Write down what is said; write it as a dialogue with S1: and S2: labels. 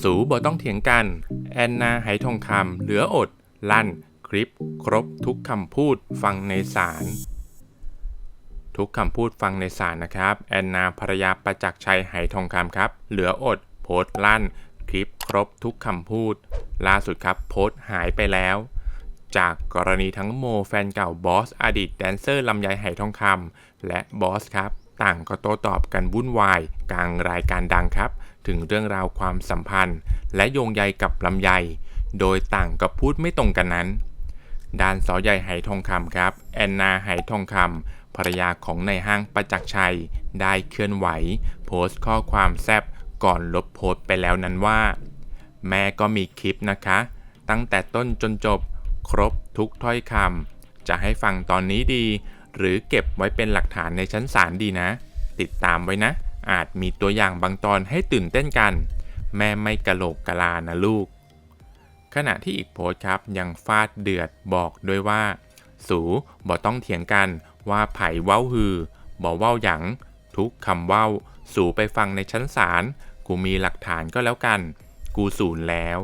S1: สูบ่ต้องเถียงกัน แอนนาไหทองคำเหลืออด ลั่น คลิป ครบทุกคำพูดฟังในศาลทุกคำพูดฟังในศาลนะครับ แอนนาภรยาประจักษ์ชัยไหทองคำครับ เหลืออด โพสต์ลั่น คลิปครบทุกคำพูด ล่าสุดครับโพสต์หายไปแล้ว จากกรณีทั้งโมแฟนเก่าบอส อดีตแดนเซอร์ลำไยไหทองคำและบอสครับ ต่างก็โต้ตอบกันวุ่นวายกลางรายการดังครับ ถึงเรื่องราวความสัมพันธ์ และโยงใยกับลำไย โดยต่างก็พูดไม่ตรงกันนั้น ด้านสอใหญ่ไหทองคำครับ แอนนาไหทองคำภรรยาของนายห้างประจักษ์ชัย ได้เคลื่อนไหว โพสต์ข้อความแซบก่อนลบโพสต์ไปแล้วนั้นว่า แม่ก็มีคลิปนะคะ ตั้งแต่ต้นจนจบ ครบทุกถ้อยคำจะให้ฟังตอนนี้ดี หรือเก็บไว้เป็นหลักฐานในชั้นศาลดีนะ ติดตามไว้นะ อาจมีตัวอย่างบางตอนให้ตื่นเต้นกัน แม่ไม่กะโหลกกะลานะลูก ขณะที่อีกโพสครับยังฟาดเดือดบอกด้วยว่า สูบ่ต้องเถียงกันว่าไผ่เว้าฮือบ่เว้าหยังทุกคำเว้า สูไปฟังในชั้นศาลกูมีหลักฐานก็แล้วกัน กูสูญแล้ว